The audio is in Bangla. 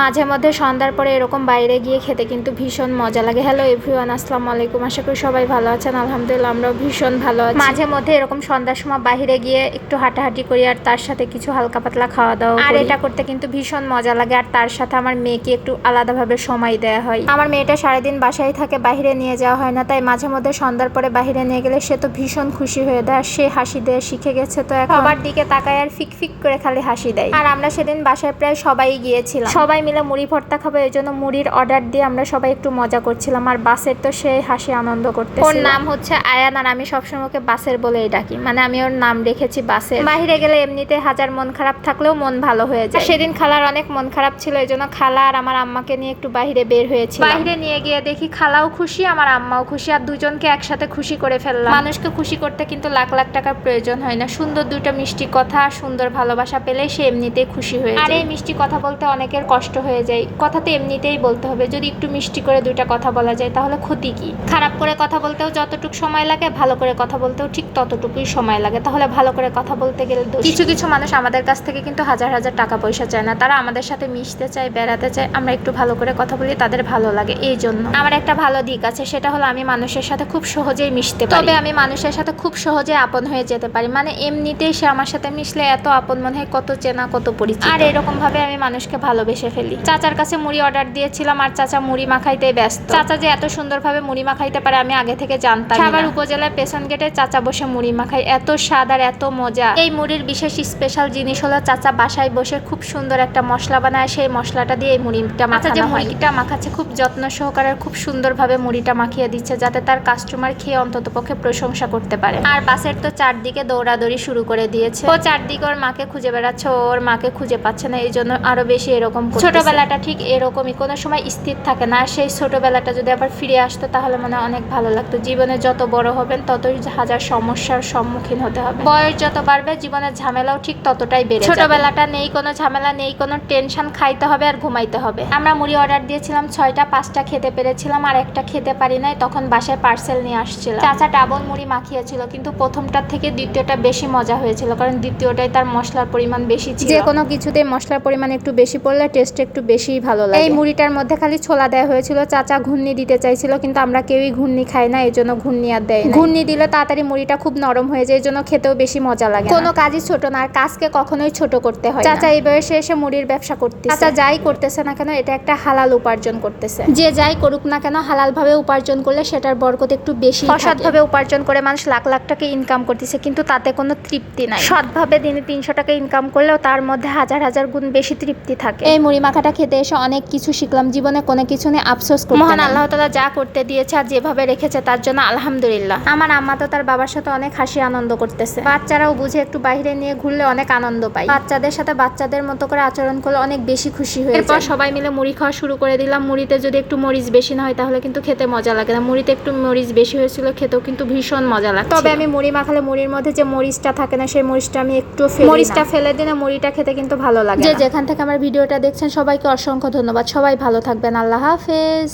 মাঝে মধ্যে সন্ধ্যার পরে এরকম বাইরে গিয়ে খেতে কিন্তু ভীষণ মজা লাগে। হ্যালো এভরিওয়ান আসসালামু আলাইকুম। আশা করি সবাই ভালো আছেন। আলহামদুলিল্লাহ আমরাও ভীষণ ভালো আছি। মাঝে মধ্যে এরকম সন্ধ্যার সময় বাইরে গিয়ে একটু হাঁটাহাঁটি করি আর তার সাথে কিছু হালকা পাতলা খাওয়া দাওয়া আর এটা করতে কিন্তু ভীষণ মজা লাগে আর তার সাথে আমার মেয়েকে একটু আলাদাভাবে সময় দেওয়া হয়। আমার মেয়েটা সারাদিন বাসায় থাকে বাইরে নিয়ে যাওয়া হয় না তাই মাঝে মধ্যে সন্ধ্যার পরে বাইরে নিয়ে গেলে সে তো ভীষণ খুশি হয়ে দেয় আর সে হাসি দেয় শিখে গেছে তো এখন সবার দিকে তাকায় আর ফিক ফিক করে খালি হাসি দেয়। আর আমরা সেদিন বাসায় প্রায় সবাই গিয়েছিলাম। সবাই মিলে মুড়ি ভর্তা খাব এই জন্য মুড়ির অর্ডার দিয়ে আমরা সবাই একটু মজা করছিলাম। আর বাসের তো সেই হাসি আনন্দ করতে ওর নাম হচ্ছে আয়ান আর আমি সবসময় ওকে বাসের বলেই ডাকি। মানে আমি ওর নাম রেখেছি বাসের। বাইরে গেলে এমনিতে হাজার মন খারাপ থাকলেও মন ভালো হয়ে যায়। সেদিন খালার অনেক মন খারাপ ছিল এই জন্য খালা আর আমার আম্মাকে নিয়ে একটু বাইরে বের হয়েছিল বাইরে নিয়ে গিয়ে দেখি খালাও খুশি আমার আম্মাও খুশি আর দুজনকে একসাথে খুশি করে ফেললাম। মানুষকে খুশি করতে কিন্তু লাখ লাখ টাকার প্রয়োজন হয় না। সুন্দর দুটো মিষ্টি কথা সুন্দর ভালোবাসা পেলে সে এমনিতেই খুশি হয়ে আর এই মিষ্টি কথা বলতে অনেকের কষ্ট হয়ে যায়। কথা তো এমনিতেই বলতে হবে যদি একটু মিষ্টি করে দুইটা কথা বলা যায় তাহলে ক্ষতি কি? খারাপ করে কথা বলতেও যতটুকু সময় লাগে ভালো করে কথা বলতেও ঠিক ততটুকুই সময় লাগে। তাহলে ভালো করে কথা বলতে গেলে কিছু কিছু মানুষ আমাদের কাছ থেকে কিন্তু হাজার হাজার টাকা পয়সা চায় না। তারা আমাদের সাথে মিশতে চায় বেড়াতে চায়। আমরা একটু ভালো করে কথা বলি তাদের ভালো লাগে এই জন্য। আমার একটা ভালো দিক আছে সেটা হলো আমি মানুষের সাথে খুব সহজেই মিশতে তবে আমি মানুষের সাথে খুব সহজে আপন হয়ে যেতে পারি। মানে এমনিতেই সে আমার সাথে মিশলে এত আপন মনে হয় কত চেনা কত পরিচিত। আর এরকম ভাবে আমি মানুষকে ভালোবেসে ফেলি। চাচার কাছে মুড়ি অর্ডার দিয়েছিলাম আর চাচা মুড়ি মাখাইতে ব্যস্ত। চাচা যে এত সুন্দরভাবে মুড়ি মাখাইতে পারে আমি আগে থেকে জানতাম সাভার উপজেলার পেছন গেটে চাচা বসে মুড়ি মাখাই এত স্বাদ আর এত মজা। এই মুড়ির বিশেষ স্পেশাল জিনিস হলো চাচা বাসায় বসে খুব সুন্দর একটা মশলা বানায়। সেই মশলাটা দিয়ে এই মুড়িটা মাখা যে মুড়িটা মাখাচ্ছে খুব যত্ন সহকারে খুব সুন্দরভাবে মুড়িটা মাখিয়ে দিচ্ছে যাতে তার কাস্টমার খেয়ে অন্তত পক্ষে প্রশংসা করতে পারে। আর বাসের তো চারদিকে দৌড়াদৌড়ি শুরু করে দিয়েছে। ও চারদিকে ওর মাকে খুঁজে বেড়াচ্ছে ওর মাকে খুঁজে পাচ্ছে না এই জন্য আরও বেশি এরকম করতেছে। ছোটবেলাটা ঠিক এরকমই। কোনো সময় স্থির থাকে না। সেই ছোটবেলাটা যদি আবার ফিরে আসতো, তাহলে মনে অনেক ভালো লাগতো। জীবনে যত বড় হবেন, ততই হাজার সমস্যার সম্মুখীন হতে হবে। বয়স যত বাড়বে, জীবনের ঝামেলাও ঠিক ততটাই বেড়ে। ছোটবেলাটা নেই, কোনো ঝামেলা নেই, কোনো টেনশন খাইতে হবে আর ঘুমাইতে হবে। আমরা মুড়ি অর্ডার দিয়েছিলাম, ছয়টা, পাঁচটা খেতে পেরেছিলাম, আর একটা খেতে পারি নাই, তখন বাসায় পার্সেল নিয়ে আসছিল চাচা ডাবল মুড়ি মাখিয়েছিল, কিন্তু প্রথমটার থেকে দ্বিতীয়টা বেশি মজা হয়েছিল, কারণ দ্বিতীয়টাই তার মশলার পরিমাণ বেশি ছিল। যে কোনো কিছুতে মশলার পরিমাণ একটু বেশি পড়লে টেস্ট একটু বেশিই ভালো লাগে। এই মুড়িটার মধ্যে খালি ছোলা দেওয়া হয়েছিল চাচা ঘুন্নি দিতে চাইছিল কিন্তু আমরা কেউই ঘুন্নি খাই না এই জন্য ঘুন্নি আর দেয়। ঘুন্নি দিলে তাড়াতাড়ি মুড়িটা খুব নরম হয়ে যায় এই জন্য খেতেও বেশি মজা লাগে কোনো কাজই ছোট না আর কাজকে কখনোই ছোট করতে হয় চাচা এই বয়সে এসে মুড়ির ব্যবসা করতেছে। চাচা যাই করতেছে না কেন এটা একটা হালাল উপার্জন করতেছে। যে যাই করুক না কেন হালাল ভাবে উপার্জন করলে সেটার বরকত একটু বেশি অসৎভাবে উপার্জন করে মানুষ লাখ লাখ টাকা ইনকাম করতেছে কিন্তু তাতে কোনো তৃপ্তি নাই। সৎভাবে দিনে তিনশো টাকা ইনকাম করলেও তার মধ্যে হাজার হাজার গুণ বেশি তৃপ্তি থাকে। এই মুড়ি মাখাটা খেতে এসে অনেক কিছু শিখলাম জীবনে কোনো কিছু নিয়ে আফসোস করতে মহান আল্লাহ তালা যা করতে দিয়েছে আর যেভাবে রেখেছে তার জন্য আলহামদুলিল্লাহ। আমার আম্মা তো তার বাবার সাথে অনেক হাসি আনন্দ করতেছে। বাচ্চারাও বুঝে একটু বাইরে নিয়ে ঘুরলে অনেক আনন্দ পায়। বাচ্চাদের সাথে বাচ্চাদের মতো করে আচরণ করলে অনেক বেশি খুশি হয়ে এরপর সবাই মিলে মুড়ি খাওয়া শুরু করে দিলাম। মুড়িতে যদি একটু মরিচ বেশি না হয় তাহলে কিন্তু খেতে মজা লাগে না। মুড়িতে একটু মরিচ বেশি হয়েছিল খেতেও কিন্তু ভীষণ মজা লাগে তবে আমি মুড়ি মাখালে মুড়ির মধ্যে যে মরিচটা থাকে না সেই মরিচটা আমি একটু মরিচটা ফেলে দিলে মুড়িটা খেতে কিন্তু ভালো লাগে যেখান থেকে আমার ভিডিওটা দেখছেন সবাইকে অসংখ্য ধন্যবাদ। সবাই ভালো থাকবেন। আল্লাহ হাফেজ।